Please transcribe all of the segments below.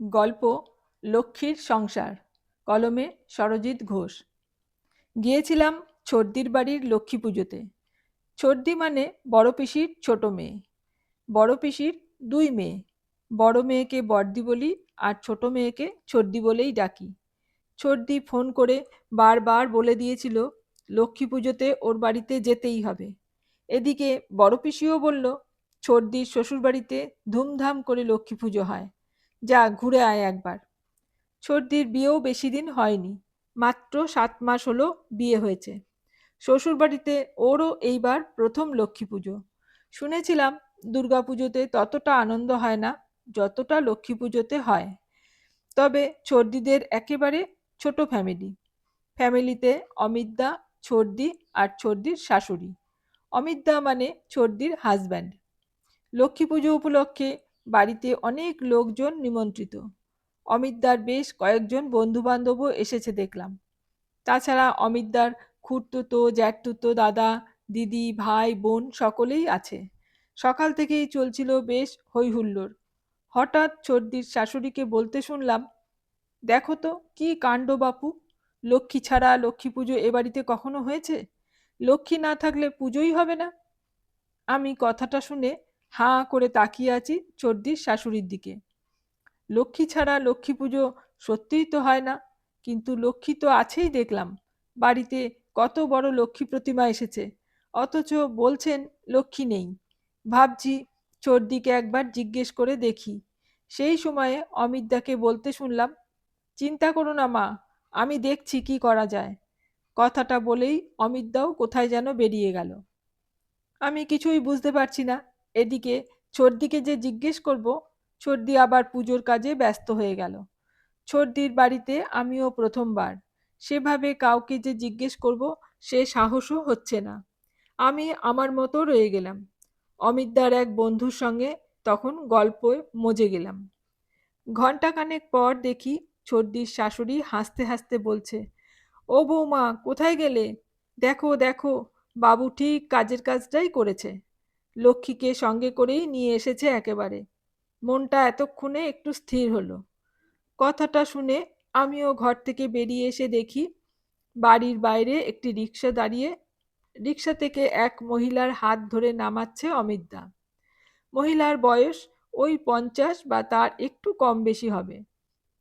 গল্প লক্ষ্মীর সংসার, কলমে সরজিৎ ঘোষ। গিয়েছিলাম ছর্দির বাড়ির লক্ষ্মী পুজোতে। ছর্দি মানে বড় পিসির ছোট মেয়ে। বড় পিসির দুই মেয়ে। বড় মেয়েকে বড়দি বলি আর ছোট মেয়েকে ছর্দি বলেই ডাকি। ছর্দি ফোন করে বারবার বলে দিয়েছিল, লক্ষ্মী পুজোতে ওর বাড়িতে যেতেই হবে। এদিকে বড় পিসিও বলল ছর্দির শ্বশুরবাড়িতে ধুমধাম করে লক্ষ্মী পুজো হয়। যা ঘুরে আয় একবার। সর্দির বিয়েও বেশি দিন হয়নি। মাত্র সাত মাস হলো বিয়ে হয়েছে। শ্বশুরবাড়িতে ওরও এইবার প্রথম লক্ষ্মী পুজো। শুনেছিলাম পুজোতে ততটা আনন্দ হয় না, যতটা লক্ষ্মী পুজোতে হয়। তবে ছর্দিদের একেবারে ছোট ফ্যামিলি ফ্যামিলিতে অমিতদা ছর্দি আর ছর্দির শাশুড়ি। অমিতদা মানে ছর্দির হাজব্যান্ড লক্ষ্মী পুজো উপলক্ষে বাড়িতে অনেক লোকজন নিমন্ত্রিত। অমিতদার বেশ কয়েকজন বন্ধুবান্ধবও এসেছে দেখলাম। তাছাড়া অমিতদার খুঁড়তুতো, জ্যাঠতুতো, দাদা, দিদি, ভাই, বোন সকলেই আছে। সকাল থেকেই চলছিল বেশ হৈহুল্লোড়। হঠাৎ ছর্দির শাশুড়িকে বলতে শুনলাম, দেখো তো, কি কাণ্ড বাপু! লক্ষ্মী ছাড়া লক্ষ্মী পুজো এ বাড়িতে কখনো হয়েছে? লক্ষ্মী না থাকলে পুজোই হবে না? আমি কথাটা শুনে হাঁ করে তাকিয়ে আছি চর্দির শাশুড়ির দিকে। লক্ষ্মী ছাড়া লক্ষ্মী পুজো সত্যিই তো হয় না, কিন্তু লক্ষ্মী তো আছেই দেখলাম। বাড়িতে কত বড় লক্ষ্মী প্রতিমা এসেছে, অথচ বলছেন লক্ষ্মী নেই। ভাবছি চর্দিকে একবার জিজ্ঞেস করে দেখি। সেই সময়ে অমিতদাকে বলতে শুনলাম, চিন্তা করো না মা, আমি দেখছি কি করা যায়। কথাটা বলেই অমিতদাও কোথায় যেন বেরিয়ে গেল। আমি কিছুই বুঝতে পারছি না এদিকে ছর্দিকে যে জিজ্ঞেস করব ছর্দি আবার পুজোর কাজে ব্যস্ত হয়ে গেল। ছর্দির বাড়িতে আমিও প্রথমবার। সেভাবে কাউকে যে জিজ্ঞেস করব, সে সাহসও হচ্ছে না। আমি আমার মতো রয়ে গেলাম। অমিতদার এক বন্ধুর সঙ্গে তখন গল্পে মজে গেলাম। ঘণ্টাখানেক পর দেখি ছর্দির শাশুড়ি হাসতে হাসতে বলছে, ও বৌমা, কোথায় গেলে? দেখো দেখো, বাবু ঠিক কাজের কাজটাই করেছে। লক্ষ্মীকে সঙ্গে করেই নিয়ে এসেছে একেবারে। মনটা এতক্ষণে একটু স্থির হলো। কথাটা শুনে আমিও ঘর থেকে বেরিয়ে এসে দেখি বাড়ির বাইরে একটি রিক্সা দাঁড়িয়ে রিক্সা থেকে এক মহিলার হাত ধরে নামাচ্ছে অমিতদা। মহিলার বয়স ওই পঞ্চাশ বা তার একটু কম বেশি হবে।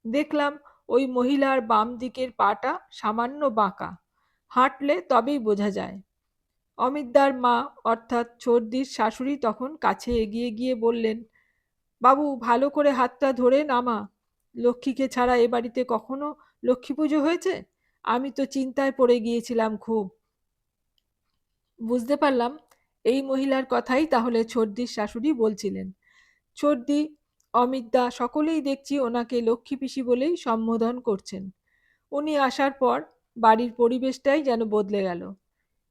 দেখলাম ওই মহিলার বাম দিকের পাটা সামান্য বাঁকা। হাঁটলে তবেই বোঝা যায়। অমিতদার মা, অর্থাৎ ছর্দির শাশুড়ি তখন কাছে এগিয়ে গিয়ে বললেন, বাবু, ভালো করে হাতটা ধরে নামা। লক্ষ্মীকে ছাড়া এ বাড়িতে কখনো লক্ষ্মী পুজো হয়েছে? আমি তো চিন্তায় পড়ে গিয়েছিলাম খুব। বুঝতে পারলাম, এই মহিলার কথাই তাহলে ছর্দির শাশুড়ি বলছিলেন। ছর্দি অমিতদা সকলেই দেখছি ওনাকে লক্ষ্মী পিসি বলেই সম্বোধন করছেন। উনি আসার পর বাড়ির পরিবেশটাই যেন বদলে গেল।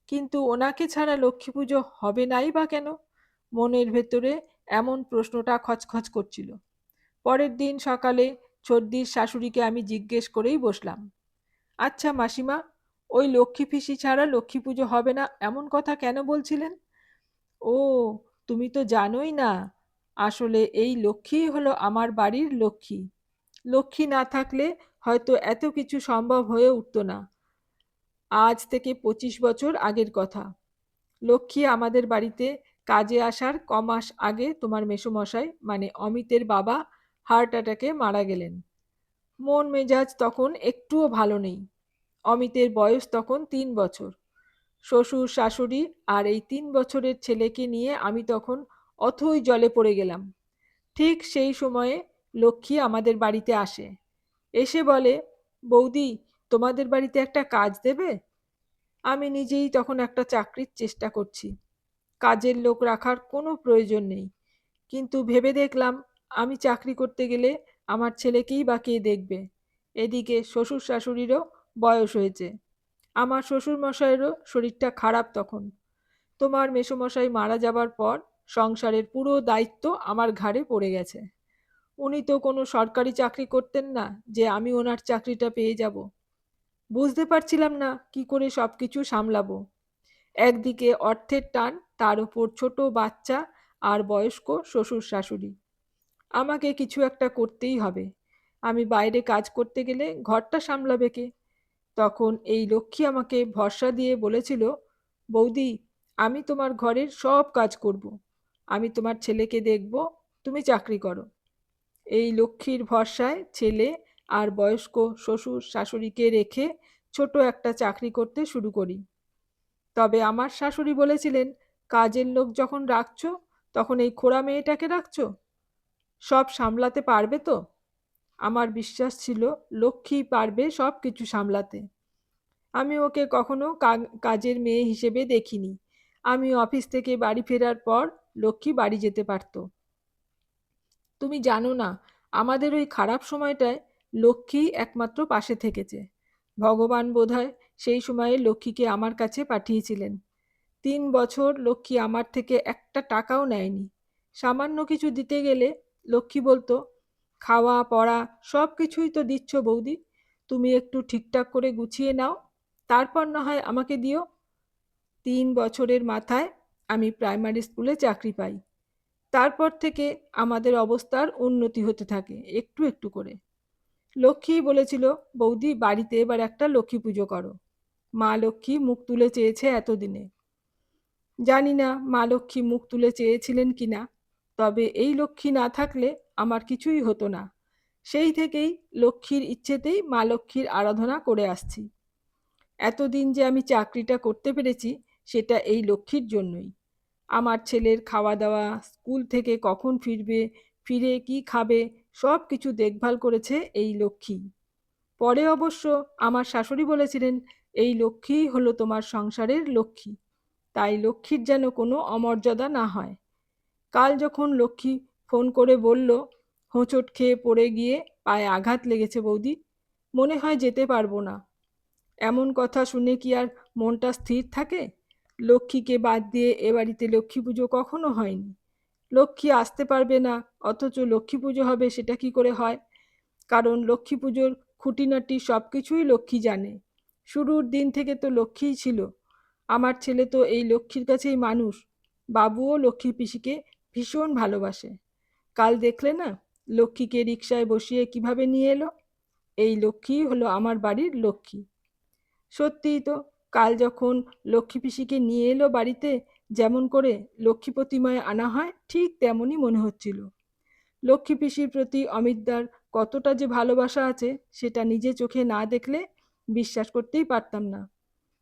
কিন্তু ওনাকে ছাড়া লক্ষ্মী পুজো হবে নাই বা কেন? মনের ভেতরে এমন প্রশ্নটা খচখচ করছিল। পরের দিন সকালে ছর্দির শাশুড়িকে আমি জিজ্ঞেস করেই বসলাম আচ্ছা মাসিমা, ওই লক্ষ্মী ফিসি ছাড়া লক্ষ্মী পুজো হবে না এমন কথা কেন বলছিলেন? ও, তুমি তো জানোই না, আসলে এই লক্ষ্মী হলো আমার বাড়ির লক্ষ্মী। লক্ষ্মী না থাকলে হয়তো এত কিছু সম্ভব হয়ে উঠত না। আজ থেকে পঁচিশ বছর আগের কথা। লক্ষ্মী আমাদের বাড়িতে কাজে আসার কমাস আগে তোমার মেসোমশাই মানে অমিতের বাবা হার্ট অ্যাটাকে মারা গেলেন। মন মেজাজ তখন একটুও ভালো নেই। অমিতের বয়স তখন তিন বছর। শ্বশুর, শাশুড়ি আর এই তিন বছরের ছেলেকে নিয়ে আমি তখন অথই জলে পড়ে গেলাম। ঠিক সেই সময়ে লক্ষ্মী আমাদের বাড়িতে আসে। এসে বলে, বৌদি তোমাদের বাড়িতে একটা কাজ দেবে? আমি নিজেই তখন একটা চাকরির চেষ্টা করছি। কাজের লোক রাখার কোনো প্রয়োজন নেই। কিন্তু ভেবে দেখলাম, আমি চাকরি করতে গেলে আমার ছেলেকেই বা কে দেখবে। এদিকে শ্বশুর শাশুড়িরও বয়স হয়েছে। আমার শ্বশুর মশাইয়েরও শরীরটা খারাপ তখন। তোমার মেসোমশাই মারা যাবার পর সংসারের পুরো দায়িত্ব আমার ঘাড়ে পড়ে গেছে। উনি তো কোনো সরকারি চাকরি করতেন না যে আমি ওনার চাকরিটা পেয়ে যাব। বুঝতে পারছিলাম না কি করে সব কিছু সামলাবো। একদিকে অর্থের টান, তার উপর ছোট বাচ্চা আর বয়স্ক শ্বশুর শাশুড়ি। আমাকে কিছু একটা করতেই হবে। আমি বাইরে কাজ করতে গেলে ঘরটা সামলাবে কে? তখন এই লক্ষ্মী আমাকে ভরসা দিয়ে বলেছিল, বৌদি, আমি তোমার ঘরের সব কাজ করব। আমি তোমার ছেলেকে দেখব, তুমি চাকরি করো। এই লক্ষ্মীর ভরসায় ছেলে আর বয়স্ক শ্বশুর শাশুড়িকে রেখে ছোট একটা চাকরি করতে শুরু করি। তবে আমার শাশুড়ি বলেছিলেন, কাজের লোক যখন রাখছ তখন এই খোড়া মেয়েটাকে রাখছ সব সামলাতে পারবে তো? আমার বিশ্বাস ছিল, লক্ষ্মী পারবে সব কিছু সামলাতে। আমি ওকে কখনো কাজের মেয়ে হিসেবে দেখিনি। আমি অফিস থেকে বাড়ি ফেরার পর লক্ষ্মী বাড়ি যেতে পারত। তুমি জানো না, আমাদের ওই খারাপ সময়টায় লক্ষ্মী একমাত্র পাশে থেকেছে। ভগবান বোধহয় সেই সময়ে লক্ষ্মীকে আমার কাছে পাঠিয়েছিলেন। তিন বছর লক্ষ্মী আমার থেকে একটা টাকাও নেয়নি। সামান্য কিছু দিতে গেলে লক্ষ্মী বলতো, খাওয়া, পড়া, সব কিছুই তো দিচ্ছ বৌদি। তুমি একটু ঠিকঠাক করে গুছিয়ে নাও, তারপর না হয় আমাকে দিও। তিন বছরের মাথায় আমি প্রাইমারি স্কুলে চাকরি পাই। তারপর থেকে আমাদের অবস্থার উন্নতি হতে থাকে, একটু একটু করে। লক্ষ্মী বলেছিল, বৌদি, বাড়িতে এবার একটা লক্ষ্মী পুজো করো। মা লক্ষ্মী মুখ তুলে চেয়েছে এতদিনে। জানি না মা লক্ষ্মী মুখ তুলে চেয়েছিলেন কি না, তবে এই লক্ষ্মী না থাকলে আমার কিছুই হতো না। সেই থেকেই লক্ষ্মীর ইচ্ছেতেই মা লক্ষ্মীর আরাধনা করে আসছি। এতদিন যে আমি চাকরিটা করতে পেরেছি, সেটা এই লক্ষ্মীর জন্যই। আমার ছেলের খাওয়া দাওয়া, স্কুল থেকে কখন ফিরবে, ফিরে কি খাবে সব কিছু দেখভাল করেছে এই লক্ষ্মী। পরে অবশ্য আমার শাশুড়ি বলেছিলেন, এই লক্ষ্মীই হলো তোমার সংসারের লক্ষ্মী। তাই লক্ষ্মীর যেন কোনো অমর্যাদা না হয়। কাল যখন লক্ষ্মী ফোন করে বলল, হোঁচট খেয়ে পড়ে গিয়ে পায়ে আঘাত লেগেছে বৌদি, মনে হয় যেতে পারব না। এমন কথা শুনে কি আর মনটা স্থির থাকে? লক্ষ্মীকে বাদ দিয়ে এ বাড়িতে লক্ষ্মী পুজো কখনো হয়নি। লক্ষ্মী আসতে পারবে না, অথচ লক্ষ্মী পুজো হবে সেটা কি করে হয়? কারণ লক্ষ্মী পুজোর খুঁটিনাটি সব কিছুই লক্ষ্মী জানে। শুরুর দিন থেকে তো লক্ষ্মীই ছিল। আমার ছেলে তো এই লক্ষ্মীর কাছেই মানুষ। বাবুও লক্ষ্মী পিসিকে ভীষণ ভালোবাসে। কাল দেখলে না, লক্ষ্মীকে রিক্সায় বসিয়ে কীভাবে নিয়ে এলো? এই লক্ষ্মী হলো আমার বাড়ির লক্ষ্মী। সত্যিই তো, কাল যখন লক্ষ্মী পিসিকে নিয়ে এলো বাড়িতে যেমন করে লক্ষ্মী প্রতিমায় আনা হয়, ঠিক তেমনই মনে হচ্ছিল। লক্ষ্মী পিসির প্রতি অমিতদার কতটা যে ভালোবাসা আছে, সেটা নিজে চোখে না দেখলে বিশ্বাস করতেই পারতাম না।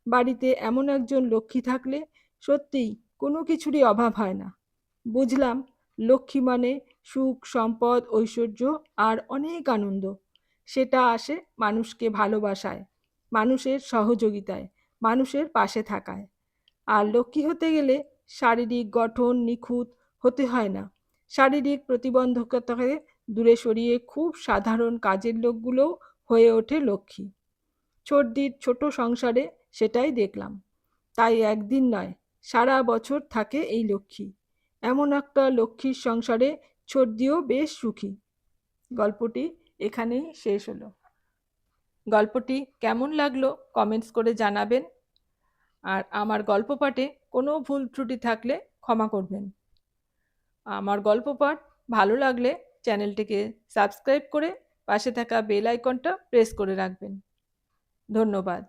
বাড়িতে এমন একজন লক্ষ্মী থাকলে সত্যিই কোনো কিছুরই অভাব হয় না। বুঝলাম লক্ষ্মী মানে সুখ, সম্পদ, ঐশ্বর্য আর অনেক আনন্দ। সেটা আসে মানুষকে ভালোবাসায়, মানুষের সহযোগিতায়, মানুষের পাশে থাকায়। আর লক্ষ্মী হতে গেলে শারীরিক গঠন নিখুঁত হতে হয় না। শারীরিক প্রতিবন্ধকতাকে দূরে সরিয়ে খুব সাধারণ কাজের লোকগুলোও হয়ে ওঠে লক্ষ্মী। ছোটদির ছোট সংসারে সেটাই দেখলাম। তাই একদিন নয়, সারা বছর থাকে এই লক্ষ্মী। এমন একটা লক্ষ্মীর সংসারে ছোটদিও বেশ সুখী। গল্পটি এখানেই শেষ হলো। গল্পটি কেমন লাগল কমেন্টস করে জানাবেন। আর আমার গল্প পাঠে কোনো ভুল ত্রুটি থাকলে ক্ষমা করবেন। আমার গল্প পাঠ ভালো লাগলে চ্যানেলটিকে সাবস্ক্রাইব করে পাশে থাকা বেল আইকনটা প্রেস করে রাখবেন। ধন্যবাদ।